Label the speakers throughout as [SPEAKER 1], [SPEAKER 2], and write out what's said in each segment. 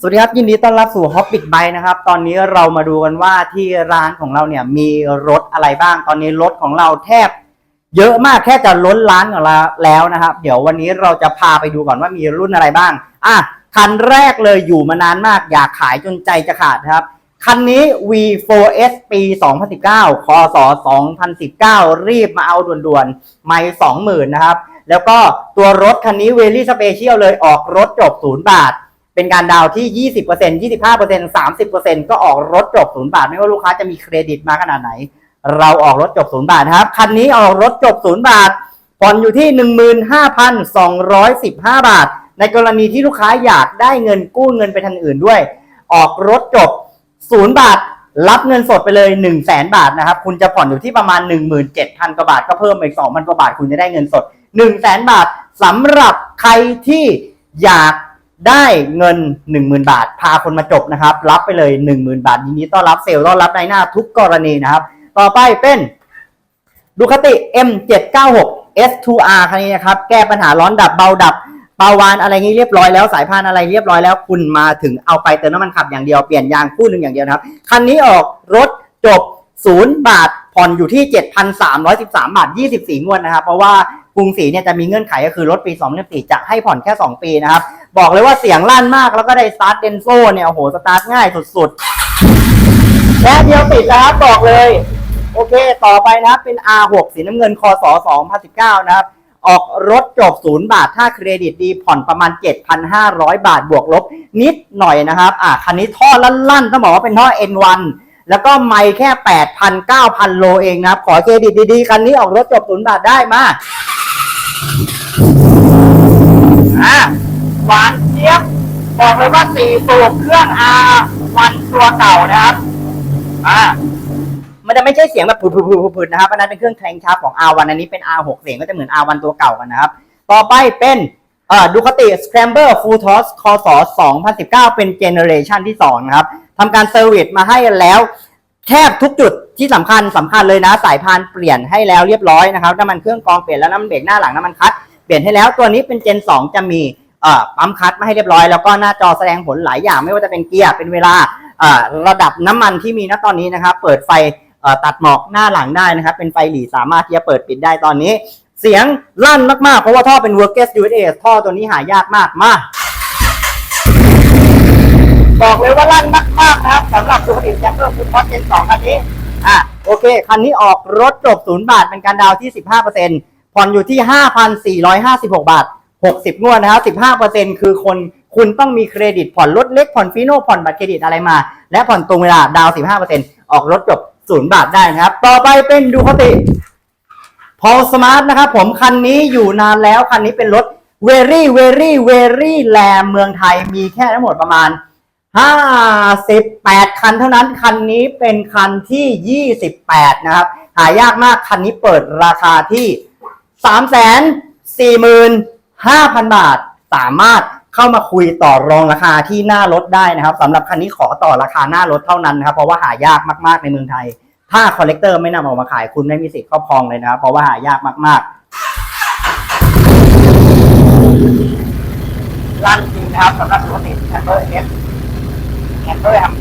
[SPEAKER 1] สวัสดีครับ ยินดีต้อนรับสู่ Hobbic Bike นะครับ ตอนนี้เรามาดูกันว่าที่ร้านของเราเนี่ยมีรถอะไรบ้าง ตอนนี้รถของเราแทบ เยอะมากแค่จะล้นร้านของเราแล้วนะครับ เดี๋ยววันนี้เราจะพาไปดูก่อนว่ามีรุ่นอะไรบ้าง อะ คันแรกเลยอยู่มานานมากอยากขายจนใจจะขาดนะครับ คันนี้ V4S ปี 2019 คศ 2019 รีบมาเอาด่วนๆ ไม่20,000 นะครับ แล้วก็ตัวรถคันนี้เวลี่สเปเชียลเลยออกรถจบ 0 บาท เป็นการดาวที่ 20% 25% 30%ก็ออกรถจบ0บาท ไม่ว่าลูกค้าจะมีเครดิตมาขนาดไหน เราออกรถจบ0บาทนะครับ คันนี้ออกรถจบ0บาท ผ่อนอยู่ที่ 15,215 บาท ในกรณีที่ลูกค้าอยากได้เงินกู้เงินไปทางอื่นด้วย ออกรถจบ0บาท รับเงินสดไปเลย 1 0 0 0 0แบาทนะครับ คุณจะผ่อนอยู่ที่ประมาณ 17,000 กว่าบาท ก็เพิ่มไปอีก2,000 กว่าบาท คุณจะได้เงินสด 1 0 0 0 0แบาทสำหรับใครที่อยาก ได้เงิน 10,000 บาท พาคนมาจบนะครับ รับไปเลย 10,000 บาทยินดีต้อนรับเซลล์ต้อนรับในหน้าทุกกรณีนะครับ ต่อไปเป็นดูคติ M796 S2R คันนี้นะครับ แก้ปัญหาร้อนดับเบาดับเบาวานอะไรงี้เรียบร้อยแล้วสายพานอะไรเรียบร้อยแล้วคุณมาถึงเอาไปเติมน้ำมันขับอย่างเดียวเปลี่ยนยางคู่หนึ่งอย่างเดียวนะครับคันนี้ออกรถจบ 0 บาทผ่อนอยู่ที่ 7,313 บาท 24 งวดนะครับ เพราะว่า กรุงศรีเนี่ยจะมีเงื่อนไขก็คือรถปี 2014จะให้ผ่อนแค่ 2 ปีนะครับ บอกเลยว่าเสียงลั่นมากแล้วก็ได้สตาร์ทเดนโซเนี่ยโอ้โหสตาร์ทง่ายสุดๆแค่เดียวติดแล้วครับบอกเลย โอเค ต่อไปนะครับเป็น R6 สีน้ำเงินคศ2019 นะครับออกรถจบ0บาท ถ้าเครดิตดีผ่อนประมาณ 7,500 บาทบวกลบ นิดหน่อยนะครับ อะคันนี้ท่อลั่นๆต้องบอกว่าเป็นท่อ N1 แล้วก็ไม่แค่ 8,000 9,000 โลเองนะครับ ขอเครดิตดีๆ คันนี้ออกรถจบ0บาทได้มา อะหวานเจี๊ยบบอกเลยว่าสี่สูบเครื่อง R1 ตัวเก่านะครับ อ่ามันจะไม่ใช่เสียงแบบผุดๆๆๆนะครับอันนั้นเป็นเครื่องแทงชาร์ปของ R1 อันนี้เป็น R6 เสียงก็จะเหมือน R1 ตัวเก่ากันนะครับ ต่อไปเป็นเอ่อดูคติ Scrambler Full Toss คศ2019 เป็นเจเนอเรชันที่2นะครับทำการเซอร์วิสมาให้แล้ว แทบทุกจุดที่สำคัญสำคัญเลยนะ สายพานเปลี่ยนให้แล้วเรียบร้อยนะครับน้ำมันเครื่องกรองเปลี่ยนแล้วน้ำมันเบรกหน้าหลังน้ำมันคลัตช์เปลี่ยนให้แล้วตัวนี้เป็นเจน 2 จะมีปั๊มคลัตช์มาให้เรียบร้อยแล้วก็หน้าจอแสดงผลหลายอย่างไม่ว่าจะเป็นเกียร์เป็นเวลาระดับน้ำมันที่มีณตอนนี้นะครับ เปิดไฟตัดหมอกหน้าหลังได้นะครับ เป็นไฟหลีสามารถที่จะเปิดปิดได้ตอนนี้ เสียงลั่นมากๆ เพราะว่าท่อเป็น Workes USA ท่อตัวนี้หายากมากมาบอกเลยว่าลั่นมากๆ นะครับสำหรับตัวผลิตแจ็คเกอร์ฟูดพอดเจนสองคันนี้อะโอเค คันนี้ออกรถจบ0บาทเป็นการดาวน์ที่15%ผ่อนอยู่ที่5,456บหกบาท60งวดนะครับ15%คือคนคุณต้องมีเครดิตผ่อนรถเล็กผ่อนฟีโน่ผ่อนบัตรเครดิตอะไรมา และผ่อนตรงเวลาดาวน์15%ออกรถจบ0บาทได้นะครับ ต่อไปเป็นดูคติพอสมาร์ทนะครับผมคันนี้อยู่นานแล้วคันนี้เป็นรถ very very very แรเมืองไทยมีแค่ทั้งหมดประมาณ 58 คันเท่านั้น คันนี้เป็นคันที่ 28 นะครับ หายากมาก คันนี้เปิดราคาที่ 345,000 บาท สามารถเข้ามาคุยต่อรองราคาที่หน้ารถได้นะครับสำหรับคันนี้ขอต่อราคาหน้ารถเท่านั้นนะครับ เพราะว่าหายากมากๆในเมืองไทย ถ้าคอลเลกเตอร์ไม่นำออกมาขายคุณไม่มีสิทธิ์ครอบครองเลยนะครับ เพราะว่าหายากมากๆลั่นจริงนะครับสำหรับปกติแคมเบอร์เอฟ แคมเบอร์ครับ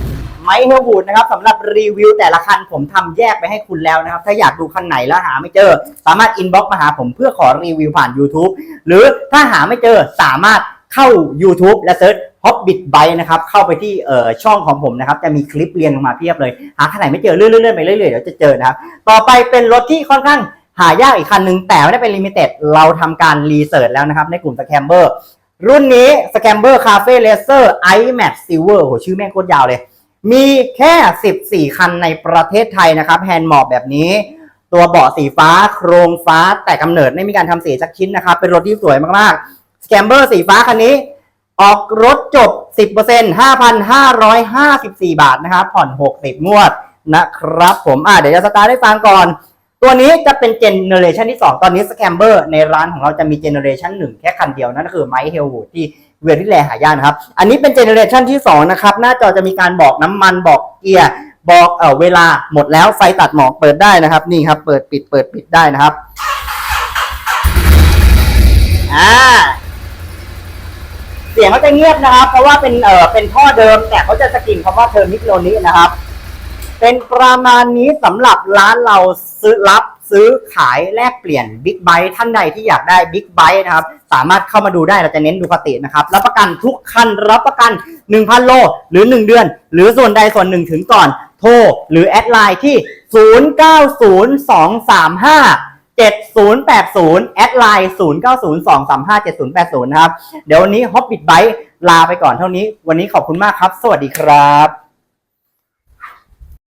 [SPEAKER 1] ไมค์เฮลวูดนะครับสำหรับรีวิวแต่ละคันผมทำแยกไปให้คุณแล้วนะครับ ถ้าอยากดูคันไหนแล้วหาไม่เจอ สามารถอินบ็อกมาหาผมเพื่อขอรีวิวผ่าน YouTube หรือถ้าหาไม่เจอสามารถเข้า YouTube และเซิร์ช Hobbit by นะครับ เข้าไปที่เอ่อช่องของผมนะครับ จะมีคลิปเรียงลงมาเพียบเลย หาคันไหนไม่เจอเลื่อนๆไปเรื่อยๆเดี๋ยวจะเจอนะครับ ต่อไปเป็นรถที่ค่อนข้างหายากอีกคันหนึ่งแต่ไม่ได้เป็นลิมิเต็ดเราทำการรีเสิร์ชแล้วนะครับ ในกลุ่มสแคมเบอร์ รุ่นนี้ Scamber Cafe Racer iMax Silver โหชื่อแม่งโคตรยาวเลย มีแค่ 14 คันในประเทศไทยนะครับ แฮนด์มอบแบบนี้ ตัวเบาะสีฟ้า โครงฟ้าแต่กำเนิดไม่มีการทำสีสักชิ้นนะครับ เป็นรถที่สวยมากๆสแกมเบอร์สีฟ้าคันนี้ ออกรถจบ 10% 5,554 บาทนะครับ ผ่อน 60 งวดนะครับผมอะเดี๋ยวจะสตาร์ทให้ฟังก่อน ตัวนี้จะเป็นเจเนอเรชันที่ 2 ตอนนี้สแคมเบอร์ในร้านของเราจะมีเจเนอเรชัน1แค่คันเดียวนั่นก็คือไมค์เฮลวูดที่เวที่แลหายากนะครับ อันนี้เป็นเจเนอเรชันที่ 2 นะครับ หน้าจอจะมีการบอกน้ำมันบอกเกียร์บอกเออเวลาหมดแล้วไฟตัดหมอกเปิดได้นะครับ นี่ครับ เปิดปิดเปิดปิดได้นะครับอ่าเสียงเขาจะเงียบนะครับ เพราะว่าเป็นเออเป็นท่อเดิม แต่เขาจะสกรีนคำว่าเทอร์มิโลนี้นะครับ เป็นประมาณนี้สำหรับร้านเราซื้อรับซื้อขายแลกเปลี่ยนบิ๊กไบค์ท่านใดที่อยากได้บิ๊กไบค์นะครับ สามารถเข้ามาดูได้เราจะเน้นดูคตินะครับ รับประกันทุกคันรับประกัน 1,000 โล หรือ 1 เดือน หรือส่วนใดส่วนหนึ่งถึงก่อน โทร หรือแอดไลน์ที่ 090235 7080 แอดไลน์ 090235 7080 นะครับ เดี๋ยววันนี้ Hobbit Bike ลาไปก่อนเท่านี้ วันนี้ขอบคุณมากครับ สวัสดีครับ